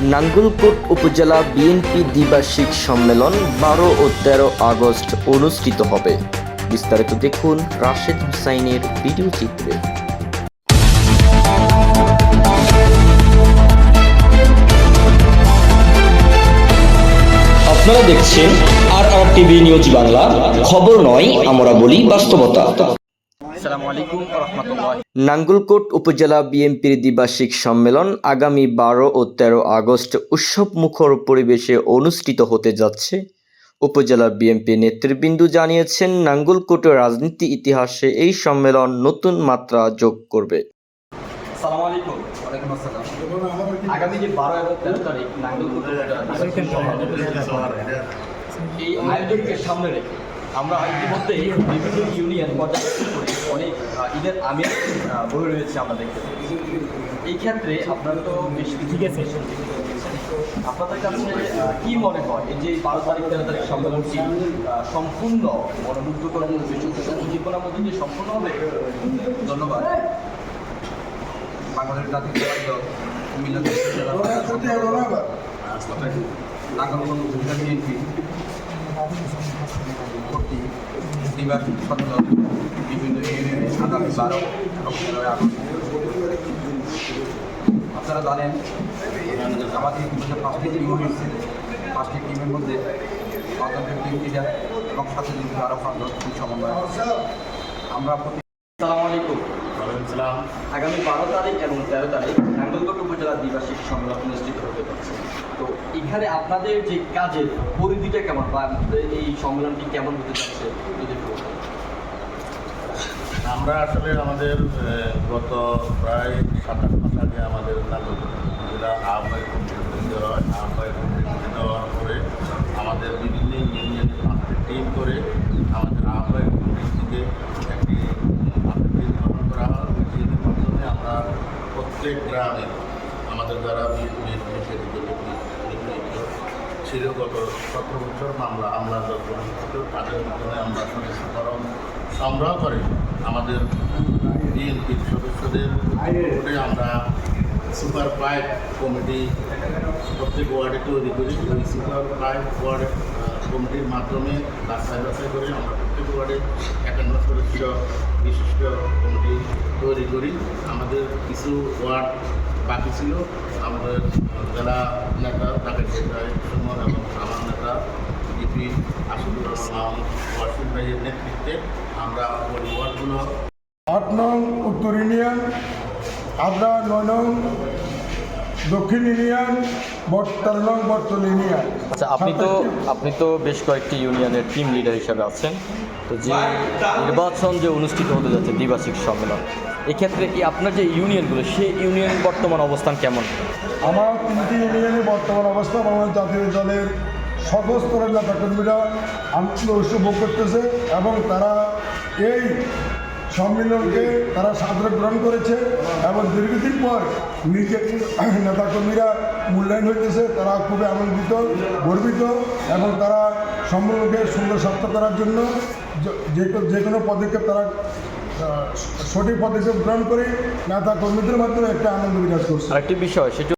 নাঙ্গলকোট উপজেলা বিএনপি দ্বিবার্ষিক সম্মেলন বারো ও তেরো আগস্ট অনুষ্ঠিত হবে। বিস্তারিত দেখুন রাশেদ হুসাইনের ভিডিও চিত্রে। আপনারা দেখছেন R R TV news Bangla. খবর নয় আমরা বলি বাস্তবতা। আসসালামু আলাইকুম নাঙ্গলকোট উপজেলা বিএনপির দ্বিবার্ষিক সম্মেলন আগামী বারো ও তেরো আগস্ট উৎসব মুখর পরিবেশে অনুষ্ঠিত হতে যাচ্ছে। উপজেলা বিএনপি নেতৃবৃন্দ জানিয়েছেন নাঙ্গলকোটের রাজনীতি ইতিহাসে এই সম্মেলন নতুন মাত্রা যোগ করবে। আগামী যে বারো এবং তেরো তারিখ, নাঙ্গলকোট এই আয়োজনকে সামনে রেখে আমরা ইতিমধ্যেই বিভিন্ন ইউনিয়ন পর্যবেক্ষণ করে অনেক ঈদের আমির বই রয়েছে আমরা দেখতে এই ক্ষেত্রে আপনারা তো বেশ কিছু আপনাদের কাছে কি মনে হয়? এই যে বারো তারিখ তেরো তারিখ সম্মেলনটি সম্পূর্ণ মনোমুগ্ধকর উদ্দীপনার মধ্যে দিয়ে সম্পূর্ণ হবে ধন্যবাদ। বাংলাদেশ জাতীয় দল কুমিল্লা উপজেলা বিএনপি দ্বিবার্ষিক বিভিন্ন আগামী বারো আপনারা জানেন পাঁচটি পাঁচটি টিমের মধ্যে টিম সাথে আরও আমরা আগামী বারো তারিখ এবং তেরো তারিখ নাঙ্গলকোট উপজেলা দ্বিবার্ষিক সম্মেলন অনুষ্ঠিত তো এখানে আপনাদের যে কাজের পরিধিটা কেমন? বা এই সম্মেলনটি কেমন হতে যদি আমরা আসলে আমাদের গত প্রায় সাত আট মাস আগে আমাদের জেলা আহ্বায়ক কমিটি গঠিত হয়। আহ্বায়ক কমিটি গঠিত হওয়ার পরে আমাদের বিভিন্ন ইউনিয়নে পাঁচটি টিম করে আমাদের আহ্বায়ক কমিটি থেকে একটি পাঁচটি টিম গঠন করা হয়। ওই টিমের মাধ্যমে আমরা প্রত্যেক গ্রামে আমাদের যারা বিএনপি ছিল গত সতেরো বছর মামলা আমরা যখন তাদের মাধ্যমে আমরা সদস্যকরণ সংগ্রহ করে আমাদের বিএনপির সদস্যদের আমরা সুপার ফাইভ কমিটি, প্রত্যেক ওয়ার্ডে তৈরি করি। ওই সুপার ফাইভ ওয়ার্ড কমিটির মাধ্যমে বাছাই বাছাই করে আমরা প্রত্যেক ওয়ার্ডে একান্ন সদস্য বিশিষ্ট কমিটি তৈরি করি। আমাদের কিছু ওয়ার্ড বাকি ছিল। আমাদের জেলা নেতা, তাকে সুমন এবং আমার নেতা, ডিপি আসাদুর রহমান, ওয়াসিম ভাইয়ের নেতৃত্বে আমরা পরিবারগুলো আট নং উত্তর ইউনিয়ন, আদ্রা নয় নং দক্ষিণ ইউনিয়ন বট তেরো ইউনিয়ন। আচ্ছা আপনি তো আপনি তো বেশ কয়েকটি ইউনিয়নের টিম লিডার হিসেবে আছেন। তো যে নির্বাচন যে অনুষ্ঠিত হতে যাচ্ছে দ্বিবার্ষিক সম্মেলন এক্ষেত্রে কি আপনার যে ইউনিয়নগুলো সেই ইউনিয়ন বর্তমান অবস্থান কেমন? আমার তিনটি ইউনিয়নের বর্তমান অবস্থা বাংলাদেশ জাতীয় দলের সকল স্তরের নেতাকর্মীরা আনন্দ উৎসব করতেছে এবং তারা এই সম্মেলনকে তারা সাদরে গ্রহণ করেছে এবং দীর্ঘদিন পর নিজের নেতাকর্মীরা মূল্যায়ন হইতেছে, তারা খুবই আনন্দিত, গর্বিত এবং তারা সম্মেলনকে সুন্দর সার্থক করার জন্য যে- যে কোনো পদক্ষেপ তারা সঠিক পদক্ষেপ গ্রহণ করে নেতা কর্মীদের মাধ্যমে একটা আনন্দ বিরাজ করছে। আরেকটি বিষয়, সেটি